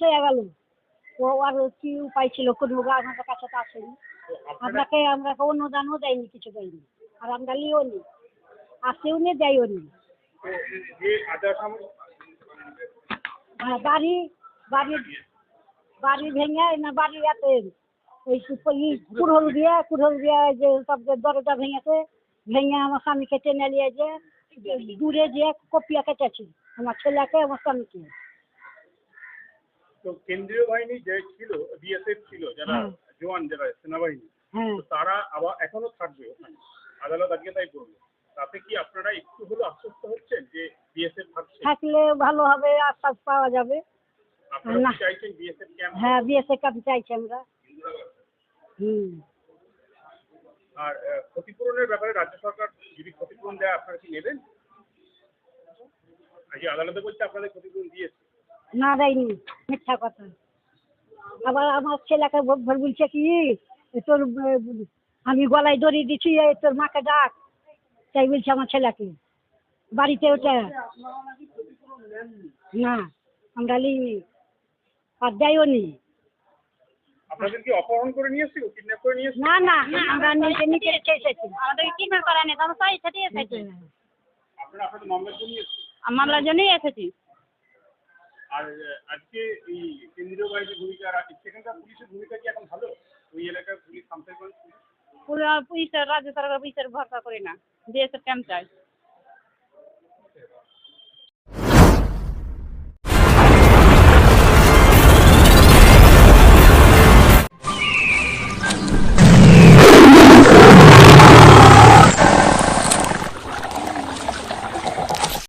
চলে গেল। ও আর কি উপায় ছিল? কোনো আমাদের কাছে তো আসেনি। আপনাকে আমরা অনুদানও দেয়নি, কিছু দেয়নি। আর আমরা লিও নি। আসেও নি, দেয়ও নি। হ্যাঁ বাড়ি বাড়ি বাড়ি ভেঙে না বাড়ি এতে ওই কুড়হল দিয়ে কুড়হল দিয়ে যে সব যে দরজা ভেঙেছে, ভেঙে আমার স্বামীকে টেনে নিয়ে যে দূরে যে কপিয়া কেটেছি, আমার ছেলেকে, আমার স্বামীকে। তো কেন্দ্রীয় বাহিনী যে ছিল বিএসএফ ছিল যারা জওয়ান যারা সেনাবাহিনী তারা আবার এখনও থাকবে ওখানে। আদালত আজকে তাই করবে তাতে কি আপনারা একটু হলেও আশ্বস্ত হচ্ছেন যে বিএসএফ থাকছে? থাকলে ভালো হবে আশ্বাস পাওয়া যাবে। আপনারা চাইছেন বিএসএফ ক্যাম্প হ্যাঁ বিএসএ কাপ চাইছি আমরা। হুম। আর ক্ষতিপূরণের ব্যাপারে রাজ্য সরকার যদি ক্ষতিপূরণ দেয় আপনারা কি নেবেন? আজকে আদালতে বলছে আপনাদের ক্ষতিপূরণ দিয়েছে। না দেয়নি মিথ্যা কথা। আবার আমার ছেলেকে ভোট ভোট বলছে কি তোর আমি গলায় দড়ি দিচ্ছি এই তোর মাকে ডাক। তাই বলছে আমার ছেলেকে। বাড়িতে ওটা না আমরা লিনি আর দেয়ও নি আপনাদের অপহরণ করে নিয়ে এসেছিল কিডন্যাপ করে নিয়ে না না আমরা নিজে নিজে এসেছি। আমাদের কিডন্যাপ করা নেই আমরা তাই সেটাই এসেছি। আপনারা আপনাদের মামলার জন্য এসেছিল মামলার জন্যই এসেছি। আর আজকে এই কেন্দ্রীয় বাহিনীর ভূমিকা আর সেখানকার পুলিশের ভূমিকা কি এখন ভালো? ওই এলাকার পুলিশ পুলিশ রাজ্য সরকার পুলিশের ভরসা করে না দেশের ক্যাম্প চাই